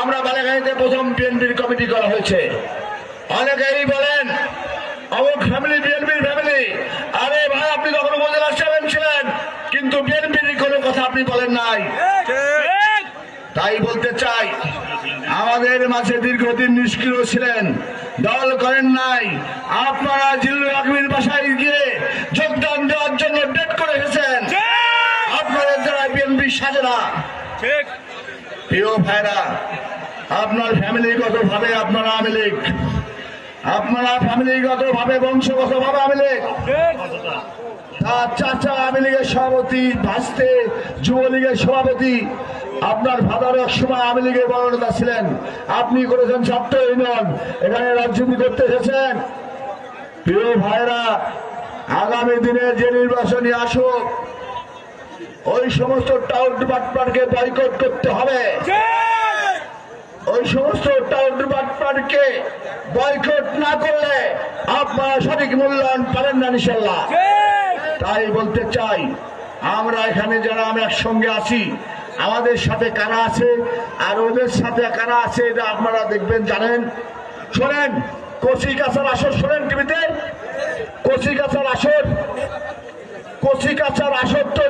আমরা বালাগাড়িতে প্রথম বিএনপির কমিটি করা হয়েছে। অনেকেই বলেন অমুক ফ্যামিলি, বিএনপির ফ্যামিলি। আরে ভাই, আপনি তখন উপজেলা চেয়ারম্যান ছিলেন? কিন্তু বিএনপির কোনো কথা আপনি বলেন নাই। তাই বলতে চাই, আমাদের মাঝে দীর্ঘদিন নিষ্ক্রিয় ছিলেন। দল করেন নাই। আপনারা জিল্লুর আকমির বাসায় গিয়ে যোগদান দেওয়ার জন্য ডেট করে এসেছেন। আপনাদের দ্বারা বিএনপি সাজে না। ঠিক প্রিয় ভাইরা, আপনার ফ্যামিলিগত ভাবে আপনারা আওয়ামী লীগ, আপনারা ফ্যামিলিগত ভাবে বংশগত ভাবে আওয়ামী লীগ। তার চাচা আওয়ামী সভাপতি, ভাসতে যুবলীগের সভাপতি, আপনার ফাদার এক সময় আওয়ামী লীগের বড় ছিলেন। আপনি করেছেন ছাত্র ইউনিয়ন, এখানে রাজনীতি করতে এসেছেন। প্রিয় ভাইরা, আগামী দিনে যে নির্বাচনী আসুক ওই সমস্ত টাউট বাটপারকে বয়কট করতে হবে। ওই সমস্ত টাউট বাটপারকে বয়কট না করলে আপনারা সঠিক মূল্যায়ন পাবেন না ইনশাল্লাহ তাই বলতে চাই আমরা এখানে যারা আমরা একসঙ্গে আছি আমাদের সাথে কারা আছে আর ওদের সাথে কারা আছে এটা আপনারা দেখবেন জানেন। শোনেন কচি কাছার আসর শোনেন টিভিতে? কচি কাছার আসর? কচি কাছার আসর ওরা